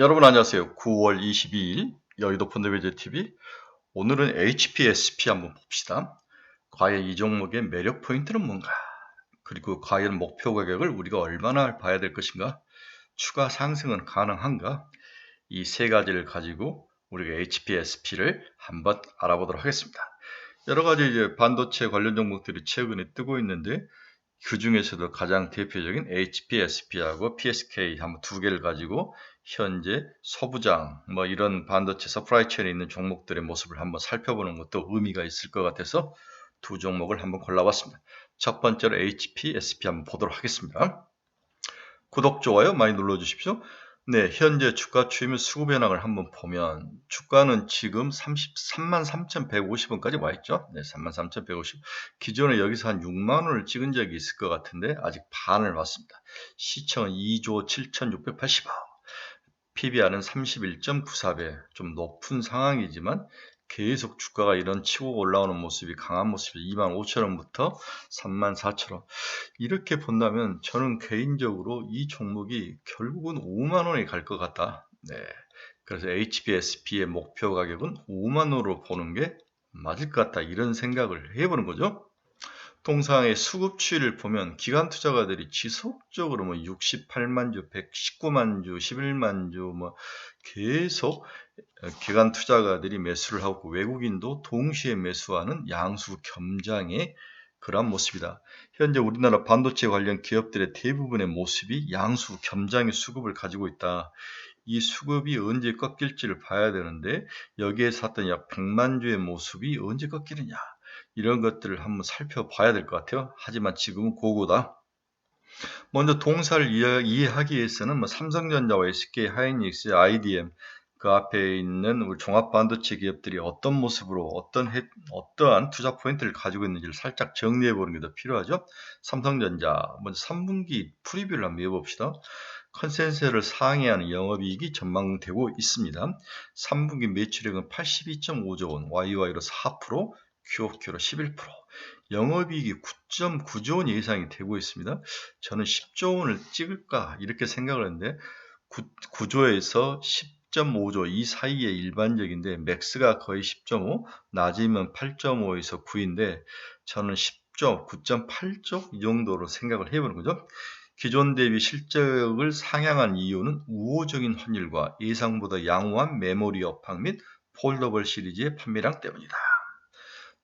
여러분 안녕하세요. 9월 22일 여의도 펀드베이저 TV 오늘은 HPSP 한번 봅시다. 과연 이 종목의 매력 포인트는 뭔가? 그리고 과연 목표 가격을 우리가 얼마나 봐야 될 것인가? 추가 상승은 가능한가? 이 세 가지를 가지고 우리가 HPSP를 한번 알아보도록 하겠습니다. 여러 가지 이제 반도체 관련 종목들이 최근에 뜨고 있는데 그 중에서도 가장 대표적인 HPSP하고 PSK 한번 두 개를 가지고 현재 소부장 뭐 이런 반도체 서프라이 체인에 있는 종목들의 모습을 한번 살펴보는 것도 의미가 있을 것 같아서 두 종목을 한번 골라봤습니다. 첫 번째로 HPSP 한번 보도록 하겠습니다. 구독, 좋아요 많이 눌러주십시오. 네, 현재 주가 추이면 수급 변화를 한번 보면 주가는 지금 33만 3,150원까지 와 있죠. 네, 33,150. 기존에 여기서 한 6만 원을 찍은 적이 있을 것 같은데 아직 반을 봤습니다. 시청은 2조 7,680억. PBR은 31.94배. 좀 높은 상황이지만 계속 주가가 이런 치고 올라오는 모습이 강한 모습이 2만 5천 원부터 3만 4천 원 이렇게 본다면 저는 개인적으로 이 종목이 결국은 5만 원에 갈 것 같다. 네. 그래서 HBSP의 목표 가격은 5만 원으로 보는 게 맞을 것 같다. 이런 생각을 해보는 거죠. 통상의 수급 추이를 보면 기관 투자가들이 지속적으로 뭐 68만 주, 119만 주, 11만 주 뭐 계속 기관 투자가들이 매수를 하고 외국인도 동시에 매수하는 양수 겸장의 그러한 모습이다. 현재 우리나라 반도체 관련 기업들의 대부분의 모습이 양수 겸장의 수급을 가지고 있다. 이 수급이 언제 꺾일지를 봐야 되는데 여기에 샀던 약 100만 주의 모습이 언제 꺾이느냐. 이런 것들을 한번 살펴봐야 될 것 같아요. 하지만 지금은 고고다. 먼저 동사를 이해, 하기 위해서는 뭐 삼성전자와 SK 하이닉스, IDM 그 앞에 있는 우리 종합 반도체 기업들이 어떤 모습으로 어떤 해, 어떠한 투자 포인트를 가지고 있는지를 살짝 정리해 보는 게 더 필요하죠. 삼성전자 먼저 3분기 프리뷰를 한번 해봅시다. 컨센서를 상회하는 영업이익이 전망되고 있습니다. 3분기 매출액은 82.5조 원, YY로 4%, QOQ로 11%, 영업이익이 9.9조 원 예상이 되고 있습니다. 저는 10조 원을 찍을까 이렇게 생각을 했는데 9, 조에서 10.5조 이 사이에 일반적인데 맥스가 거의 10.5, 낮으면 8.5에서 9인데 저는 10조, 9.8조 이 정도로 생각을 해보는 거죠. 기존 대비 실적을 상향한 이유는 우호적인 환율과 예상보다 양호한 메모리 업황 및 폴더블 시리즈의 판매량 때문이다.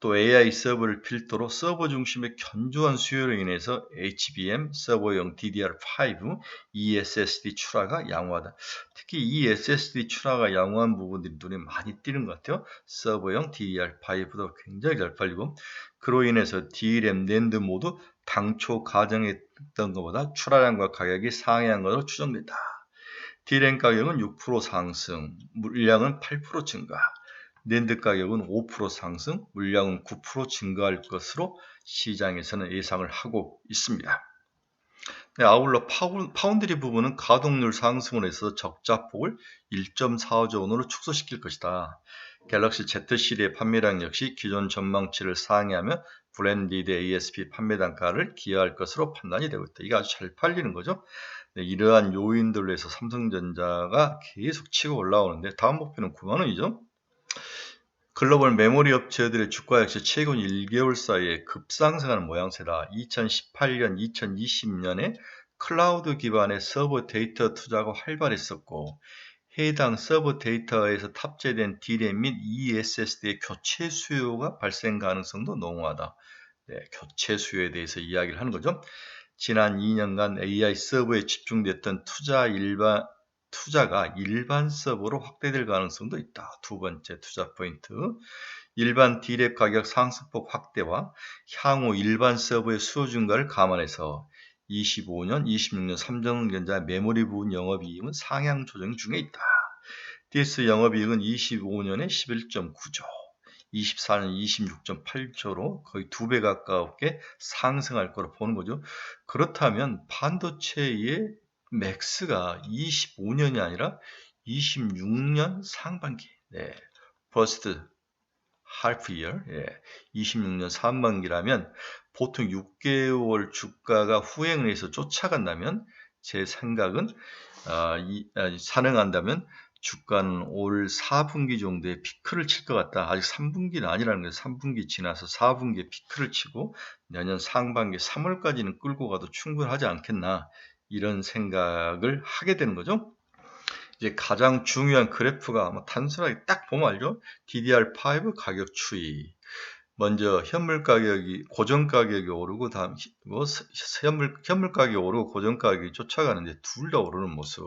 또 AI 서버를 필두로 서버 중심의 견조한 수요로 인해서 HBM, 서버용 DDR5, eSSD 출하가 양호하다. 특히 이 SSD 출하가 양호한 부분들이 눈에 많이 띄는 것 같아요. 서버용 DDR5도 굉장히 잘 팔리고 그로 인해서 DRAM, 낸드 모두 당초 가정했던 것보다 출하량과 가격이 상회한 것으로 추정된다. DRAM 가격은 6% 상승, 물량은 8% 증가. 낸드 가격은 5% 상승, 물량은 9% 증가할 것으로 시장에서는 예상을 하고 있습니다. 네, 아울러 파운드리 부분은 가동률 상승으로 해서 적자폭을 1.45조 원으로 축소시킬 것이다. 갤럭시 Z 시리의 판매량 역시 기존 전망치를 상회하며 브랜디드 ASP 판매 단가를 기여할 것으로 판단이 되고 있다. 이게 아주 잘 팔리는 거죠. 네, 이러한 요인들로 해서 삼성전자가 계속 치고 올라오는데 다음 목표는 9만 원이죠. 글로벌 메모리 업체들의 주가 역시 최근 1개월 사이에 급상승하는 모양새다. 2018년, 2020년에 클라우드 기반의 서버 데이터 투자가 활발했었고 해당 서버 데이터에서 탑재된 DRAM 및 ESSD의 교체 수요가 발생 가능성도 농후하다. 네, 교체 수요에 대해서 이야기를 하는 거죠. 지난 2년간 AI 서버에 집중됐던 투자 일반 투자가 일반 서버로 확대될 가능성도 있다. 두 번째 투자 포인트. 일반 디랩 가격 상승폭 확대와 향후 일반 서버의 수요 증가를 감안해서 25년, 26년 삼성전자 메모리 부분 영업이익은 상향 조정 중에 있다. DS 영업이익은 25년에 11.9조, 24년 26.8조로 거의 두 배 가깝게 상승할 거로 보는 거죠. 그렇다면 반도체의 맥스가 25년이 아니라 26년 상반기. 네. first half year. 예. 26년 상반기라면 보통 6개월 주가가 후행을 해서 쫓아간다면 제 생각은 아, 이, 아, 산행한다면 주가는 올 4분기 정도에 피크를 칠 것 같다. 아직 3분기는 아니라는 거예요. 3분기 지나서 4분기에 피크를 치고 내년 상반기 3월까지는 끌고 가도 충분하지 않겠나 이런 생각을 하게 되는 거죠. 이제 가장 중요한 그래프가 뭐 단순하게 딱 보면 알죠? DDR5 가격 추이. 먼저 현물 가격이 고정 가격이 오르고 다음 뭐 현물 현물 가격이 오르고 고정 가격이 쫓아가는데 둘 다 오르는 모습.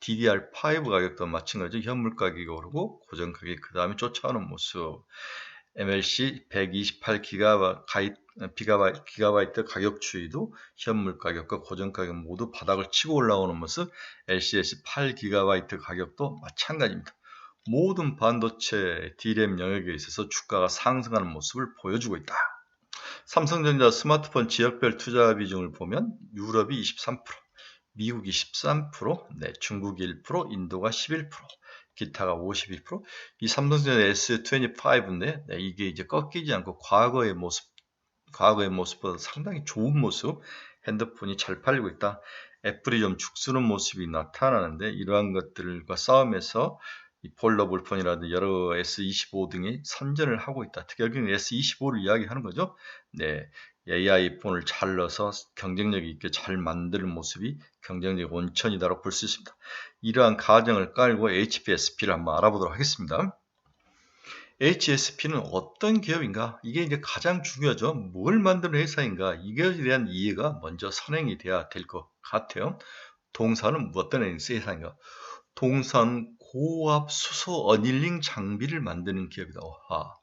DDR5 가격도 마찬가지 현물 가격이 오르고 고정 가격이 그 다음에 쫓아오는 모습. MLC 128기가바이트 기가바이트, 기가바이트 가격 추이도 현물 가격과 고정 가격 모두 바닥을 치고 올라오는 모습 LCS 8기가바이트 가격도 마찬가지입니다. 모든 반도체 D램 영역에 있어서 주가가 상승하는 모습을 보여주고 있다. 삼성전자 스마트폰 지역별 투자 비중을 보면 유럽이 23%, 미국이 13%, 네, 중국이 1%, 인도가 11%, 기타가 52%, 이 삼성전자 S25인데 네, 이게 이제 꺾이지 않고 과거의 모습, 과거의 모습보다 상당히 좋은 모습, 핸드폰이 잘 팔리고 있다. 애플이 좀 죽쓰는 모습이 나타나는데 이러한 것들과 싸움에서 이 폴더 볼폰이라든지 여러 S25 등이 선전을 하고 있다. 특히 여기는 S25를 이야기하는 거죠. 네, AI 폰을 잘 넣어서 경쟁력 있게 잘 만드는 모습이 경쟁력 원천이다라고 볼 수 있습니다. 이러한 가정을 깔고 HPSP를 한번 알아보도록 하겠습니다. HSP는 어떤 기업인가? 이게 이제 가장 중요하죠. 뭘 만드는 회사인가? 이것에 대한 이해가 먼저 선행이 돼야 될 것 같아요. 동사는 어떤 회사인가? 동사는 고압 수소 어닐링 장비를 만드는 기업이다. 아,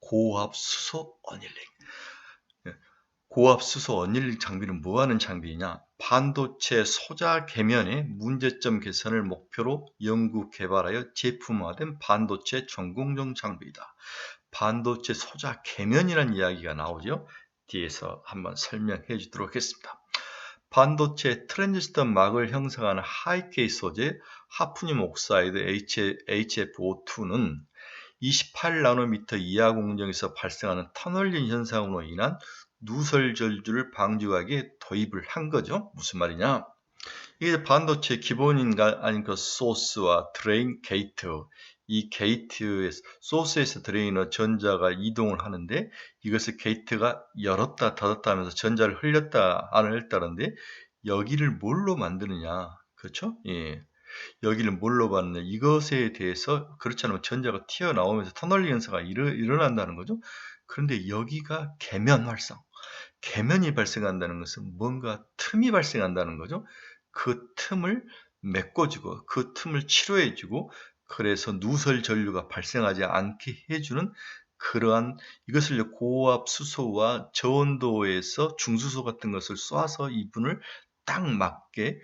고압 수소 어닐링. 고압 수소 어닐링 장비는 뭐 하는 장비냐? 반도체 소자 계면의 문제점 개선을 목표로 연구 개발하여 제품화된 반도체 전공정 장비이다. 반도체 소자 계면이라는 이야기가 나오죠. 뒤에서 한번 설명해 주도록 하겠습니다. 반도체 트랜지스터 막을 형성하는 하이케이 소재 하프늄 옥사이드 HFO2는 28나노미터 이하 공정에서 발생하는 터널링 현상으로 인한 누설 절주를 방지하기 위해 도입을 한 거죠. 무슨 말이냐? 이게 반도체 기본인가 아닌 그 소스와 드레인 게이트 이 게이트에서 소스에서 드레인어 전자가 이동을 하는데 이것을 게이트가 열었다 닫았다 하면서 전자를 흘렸다 안 흘렸다는데 여기를 뭘로 만드느냐 그렇죠? 예. 여기를 뭘로 받느냐 이것에 대해서 그렇지 않으면 전자가 튀어나오면서 터널링 현상가 일어, 일어난다는 거죠. 그런데 여기가 계면 활성 계면이 발생한다는 것은 뭔가 틈이 발생한다는 거죠. 그 틈을 메꿔주고 그 틈을 치료해주고 그래서 누설 전류가 발생하지 않게 해주는 그러한 이것을 고압 수소와 저온도에서 중수소 같은 것을 쏴서 이분을 딱 맞게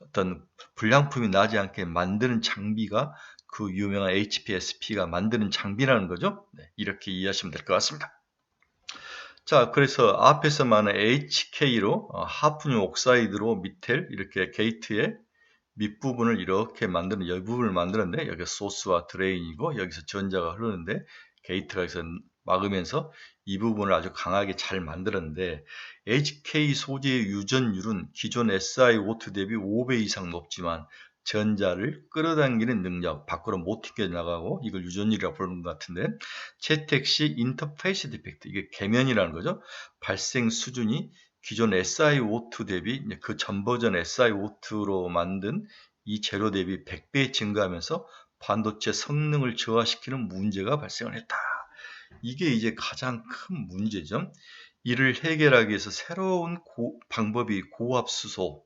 어떤 불량품이 나지 않게 만드는 장비가 그 유명한 HPSP가 만드는 장비라는 거죠. 네, 이렇게 이해하시면 될 것 같습니다. 자, 그래서 앞에서 말하는 HK로 어, 하프늄 옥사이드로 밑에 이렇게 게이트의 밑부분을 이렇게 만드는 여기 부분을 만드는데 여기 소스와 드레인이고 여기서 전자가 흐르는데 게이트가 여기서 막으면서 이 부분을 아주 강하게 잘 만들었는데 HK 소재의 유전율은 기존 SiO2 대비 5배 이상 높지만 전자를 끌어당기는 능력 밖으로 못 튕겨나가고 이걸 유전율이라고 부르는 것 같은데 채택 시 인터페이스 디펙트 이게 계면이라는 거죠. 발생 수준이 기존 SiO2 대비 그 전 버전 SiO2로 만든 이 재료 대비 100배 증가하면서 반도체 성능을 저하시키는 문제가 발생을 했다. 이게 이제 가장 큰 문제죠. 이를 해결하기 위해서 새로운 고, 방법이 고압수소,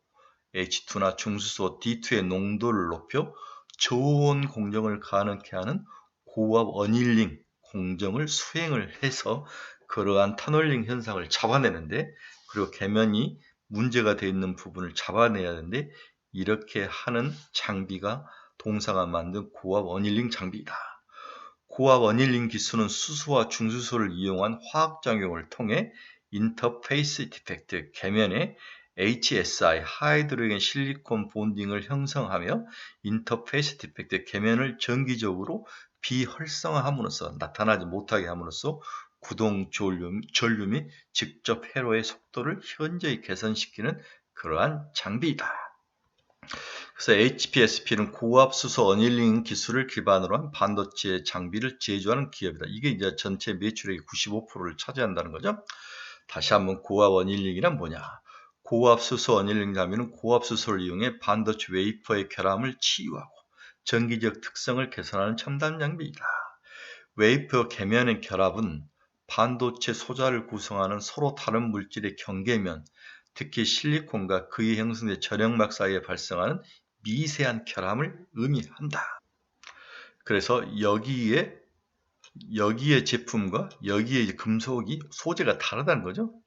H2나 중수소 D2의 농도를 높여 저온 공정을 가능케 하는 고압 어닐링 공정을 수행을 해서 그러한 터널링 현상을 잡아내는데 그리고 계면이 문제가 되어 있는 부분을 잡아내야 하는데 이렇게 하는 장비가 동사가 만든 고압 어닐링 장비이다. 고압 어닐링 기술은 수소와 중수소를 이용한 화학 작용을 통해 인터페이스 디펙트 계면에 HSI 하이드로겐 실리콘 본딩을 형성하며 인터페이스 디펙트 계면을 정기적으로 비활성화함으로써 나타나지 못하게 함으로써 구동 전류, 전류및 직접 회로의 속도를 현저히 개선시키는 그러한 장비이다. 그래서 HPSP는 고압 수소 어닐링 기술을 기반으로 한 반도체 장비를 제조하는 기업이다. 이게 이제 전체 매출액의 95%를 차지한다는 거죠. 다시 한번 고압 어닐링이란 뭐냐? 고압수소 장비는 고압수소를 이용해 반도체 웨이퍼의 결함을 치유하고 전기적 특성을 개선하는 첨단 장비이다. 웨이퍼 계면의 결합은 반도체 소자를 구성하는 서로 다른 물질의 경계면, 특히 실리콘과 그에 형성된 절연막 사이에 발생하는 미세한 결함을 의미한다. 그래서 여기에 여기의 제품과 여기에 금속이 소재가 다르다는 거죠.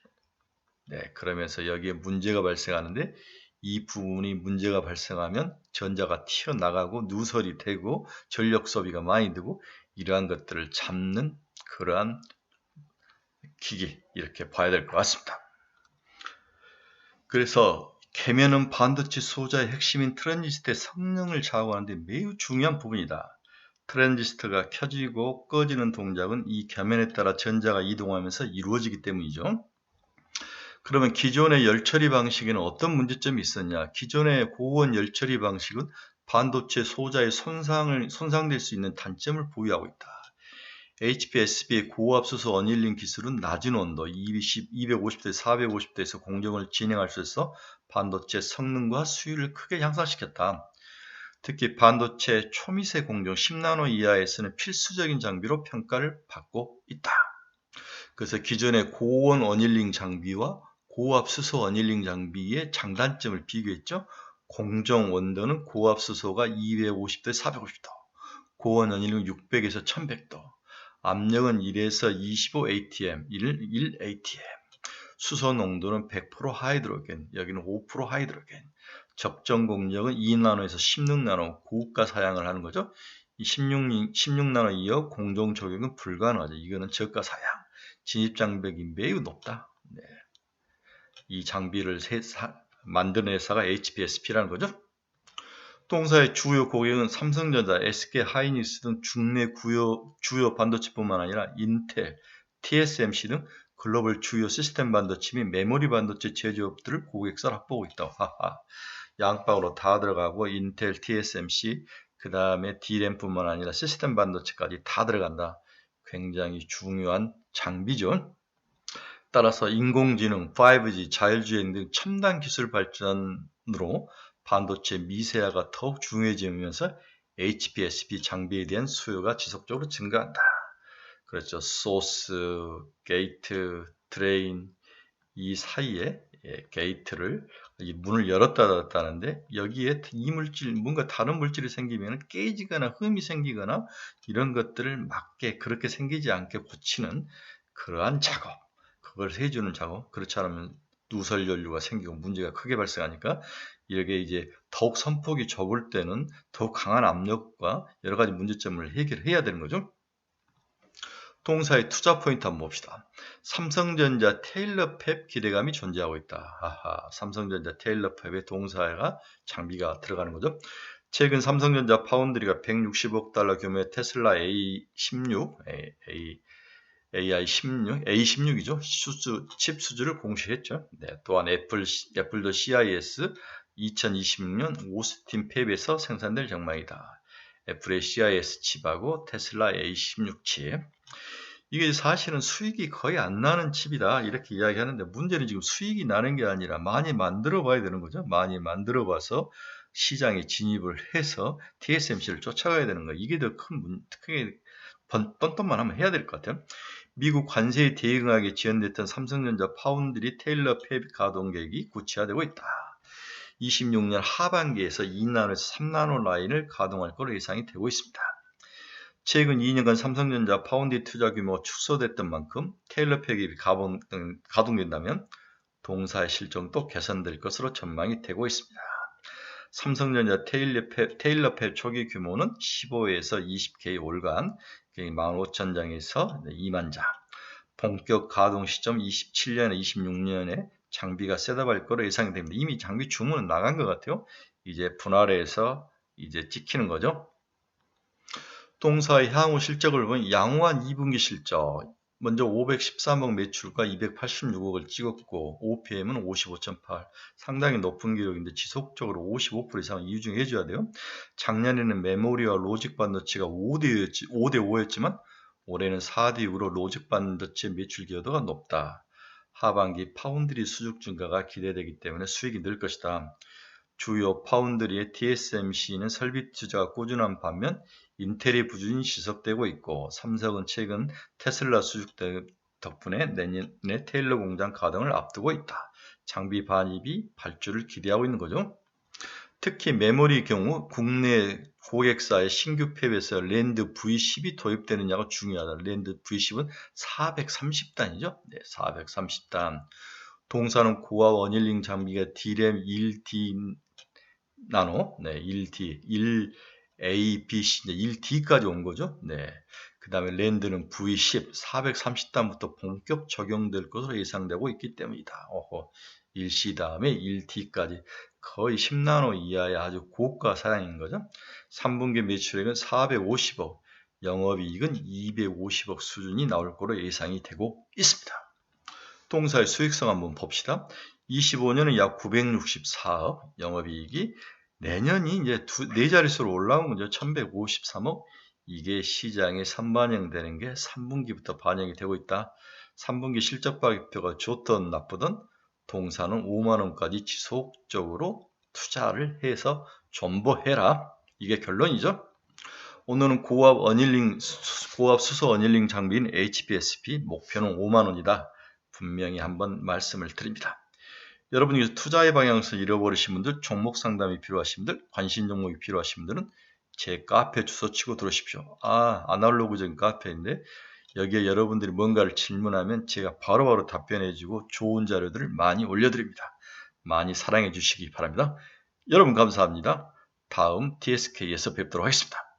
네, 그러면서 여기에 문제가 발생하는데 이 부분이 문제가 발생하면 전자가 튀어나가고 누설이 되고 전력 소비가 많이 되고 이러한 것들을 잡는 그러한 기기 이렇게 봐야 될 것 같습니다. 그래서 계면은 반도체 소자의 핵심인 트랜지스터의 성능을 좌우하는데 매우 중요한 부분이다. 트랜지스터가 켜지고 꺼지는 동작은 이 계면에 따라 전자가 이동하면서 이루어지기 때문이죠. 그러면 기존의 열 처리 방식에는 어떤 문제점이 있었냐? 기존의 고온 열 처리 방식은 반도체 소자의 손상을, 손상될 수 있는 단점을 보유하고 있다. HPSB의 고압수소 어닐링 기술은 낮은 온도 250, 250대 450대에서 공정을 진행할 수 있어 반도체 성능과 수율을 크게 향상시켰다. 특히 반도체 초미세 공정 10나노 이하에서는 필수적인 장비로 평가를 받고 있다. 그래서 기존의 고온 어닐링 장비와 고압 수소 어닐링 장비의 장단점을 비교했죠. 공정 온도는 고압 수소가 250도 450도, 고온 어닐링 600에서 1100도, 압력은 1에서 25 atm, 1, 1 atm. 수소 농도는 100% 하이드로겐, 여기는 5% 하이드로겐. 적정 공력은 2나노에서 16나노 고가 사양을 하는 거죠. 이 16, 16나노 이어 공정 적용은 불가능하죠. 이거는 저가 사양. 진입 장벽이 매우 높다. 네. 이 장비를 세, 사, 만든 회사가 HPSP라는 거죠. 동사의 주요 고객은 삼성전자, SK 하이닉스 등 중내 구요, 주요 반도체뿐만 아니라 인텔, TSMC 등 글로벌 주요 시스템 반도체 및 메모리 반도체 제조업들을 고객사로 확보하고 있다. 하하. 양방으로 다 들어가고 인텔, TSMC, 그 다음에 D램뿐만 아니라 시스템 반도체까지 다 들어간다. 굉장히 중요한 장비죠. 따라서 인공지능, 5G, 자율주행 등 첨단 기술 발전으로 반도체 미세화가 더욱 중요해지면서 HPSP 장비에 대한 수요가 지속적으로 증가한다. 그렇죠. 소스, 게이트, 드레인 이 사이에 예, 게이트를 문을 열었다 닫았다는데 여기에 이물질 뭔가 다른 물질이 생기면 깨지거나 흠이 생기거나 이런 것들을 맞게 그렇게 생기지 않게 고치는 그러한 작업 그걸 해주는 작업 그렇지 않으면 누설 연료가 생기고 문제가 크게 발생하니까 이렇게 이제 더욱 선폭이 좁을 때는 더욱 강한 압력과 여러 가지 문제점을 해결해야 되는 거죠. 동사의 투자 포인트 한번 봅시다. 삼성전자 테일러 팹 기대감이 존재하고 있다. 아하, 삼성전자 테일러 팹의 동사가 장비가 들어가는 거죠. 최근 삼성전자 파운드리가 160억 달러 규모의 테슬라 A16, A, A, AI16, A16이죠. 수주, 칩 수주를 공시했죠. 네, 또한 애플, 애플도 CIS 2026년 오스틴 팹에서 생산될 전망이다. 애플의 CIS 칩하고 테슬라 A16 칩. 이게 사실은 수익이 거의 안 나는 칩이다. 이렇게 이야기하는데 문제는 지금 수익이 나는 게 아니라 많이 만들어 봐야 되는 거죠. 많이 만들어 봐서 시장에 진입을 해서 TSMC를 쫓아가야 되는 거예요. 이게 더 큰, 크게 뻔뻔만 하면 해야 될 것 같아요. 미국 관세에 대응하게 지연됐던 삼성전자 파운드리 테일러 팹 가동 계획이 구체화되고 있다. 26년 하반기에서 2나노에서 3나노 라인을 가동할 것으로 예상이 되고 있습니다. 최근 2년간 삼성전자 파운드 투자 규모가 축소됐던 만큼 테일러 팩이 가동, 가동된다면 동사의 실정도 개선될 것으로 전망이 되고 있습니다. 삼성전자 테일러 팩 초기 규모는 15에서 20K 월간 15,000장에서 2만 장. 본격 가동 시점 27년에 26년에 장비가 셋업할 거로 예상이 됩니다. 이미 장비 주문은 나간 것 같아요. 이제 분할해서 이제 찍히는 거죠. 동사의 향후 실적을 보면 양호한 2분기 실적, 먼저 513억 매출과 286억을 찍었고 OPM은 55.8 상당히 높은 기록인데 지속적으로 55% 이상 이유중에 해줘야 돼요. 작년에는 메모리와 로직 반도체가 5대, 5대 5였지만 올해는 4대 6으로 로직 반도체 매출 기여도가 높다. 하반기 파운드리 수juk 증가가 기대되기 때문에 수익이 늘 것이다. 주요 파운드리의 TSMC는 설비 투자가 꾸준한 반면 인텔의 부진이 지속되고 있고 삼성은 최근 테슬라 수juk 덕분에 내년에 테일러 공장 가동을 앞두고 있다. 장비 반입이 발주를 기대하고 있는 거죠. 특히 메모리 경우 국내 고객사의 신규 팹에서 랜드 V10이 도입되느냐가 중요하다. 랜드 V10은 430단이죠. 네, 430단. 동사는 고압 원일링 장비가 D램 1D 나노, 네, 1D, 1A, B, C, 1D까지 온 거죠. 네. 그 다음에 랜드는 V10, 430단부터 본격 적용될 것으로 예상되고 있기 때문이다. 어허, 1C 다음에 1D까지 거의 10나노 이하의 아주 고가 사양인 거죠. 3분기 매출액은 450억, 영업이익은 250억 수준이 나올 거로 예상이 되고 있습니다. 동사의 수익성 한번 봅시다. 25년은 약 964억, 영업이익이 내년이 이제 두, 네 자릿수로 올라온 거죠. 1153억. 이게 시장에 선반영되는 게 3분기부터 반영이 되고 있다. 3분기 실적 발표가 좋든 나쁘든 동사는 5만 원까지 지속적으로 투자를 해서 존버해라. 이게 결론이죠. 오늘은 고압 어닐링, 고압 수소 어닐링 장비인 HPSP 목표는 5만 원이다. 분명히 한번 말씀을 드립니다. 여러분이 투자의 방향을 잃어버리신 분들, 종목 상담이 필요하신 분들, 관심 종목이 필요하신 분들은 제 카페 주소 치고 들어오십시오. 아, 아날로그적인 카페인데 여기에 여러분들이 뭔가를 질문하면 제가 바로바로 답변해주고 좋은 자료들을 많이 올려드립니다. 많이 사랑해 주시기 바랍니다. 여러분 감사합니다. 다음 TSK에서 뵙도록 하겠습니다.